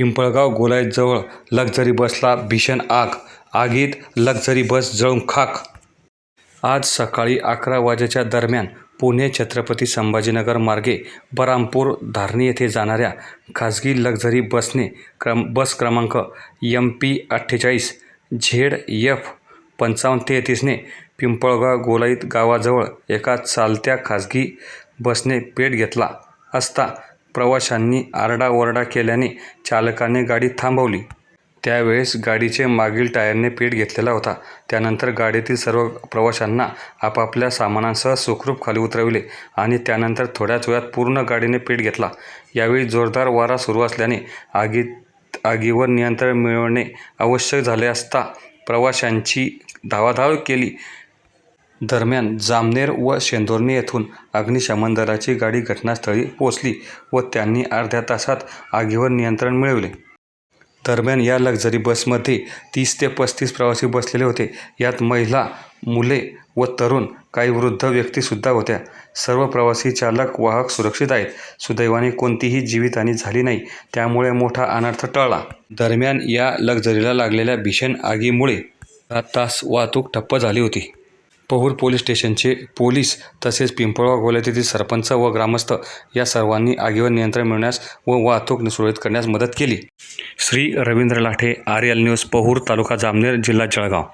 Pimpalgaon गोलाईजवळ luxury बसला भीषण आग. आगीत लक्झरी बस जळून खाक. आज सकाळी अकरा वाजेच्या दरम्यान पुणे छत्रपती संभाजीनगर मार्गे बरामपूर धारणी येथे जाणाऱ्या खाजगी लक्झरी बसने क्रम बस क्रमांक एम पी अठ्ठेचाळीस झेड एफ पंचावन्न तेहतीसने पिंपळगाव गोलाईत गावाजवळ एका चालत्या खाजगी बसने पेट घेतला असता प्रवाशांनी आरडाओरडा केल्याने चालकाने गाडी थांबवली. त्यावेळेस गाडीचे मागील टायरने पेट घेतलेला होता. त्यानंतर गाडीतील सर्व प्रवाशांना आपापल्या सामानांसह सुखरूप खाली उतरविले आणि त्यानंतर थोड्याच वेळात पूर्ण गाडीने पेट घेतला. यावेळी जोरदार वारा सुरू असल्याने आगीत आगीवर नियंत्रण मिळवणे आवश्यक झाले असता प्रवाशांची धावाधाव केली. दरम्यान जामनेर व शेंदुर्णी येथून अग्निशमन दलाची गाडी घटनास्थळी पोहोचली व त्यांनी अर्ध्या तासात आगीवर नियंत्रण मिळवले. दरम्यान या लक्झरी बसमध्ये तीस ते पस्तीस प्रवासी बसलेले होते. यात महिला मुले व तरुण काही वृद्ध व्यक्तीसुद्धा होत्या. सर्व प्रवासी चालक वाहक सुरक्षित आहेत. सुदैवाने कोणतीही जीवितहानी झाली नाही. त्यामुळे मोठा अनर्थ टळला. दरम्यान या लक्झरीला लागलेल्या भीषण आगीमुळे तास वाहतूक ठप्प झाली होती. पहूर पोलीस स्टेशनचे पोलीस तसेच पिंपळगाव गोल्यातील सरपंच व ग्रामस्थ या सर्वांनी आगीवर नियंत्रण मिळवण्यास व वाहतूक सुरळीत करण्यास मदत केली. Shri Ravindra Lathe R L news Pahur तालुका जामनेर जिल्हा जळगाव.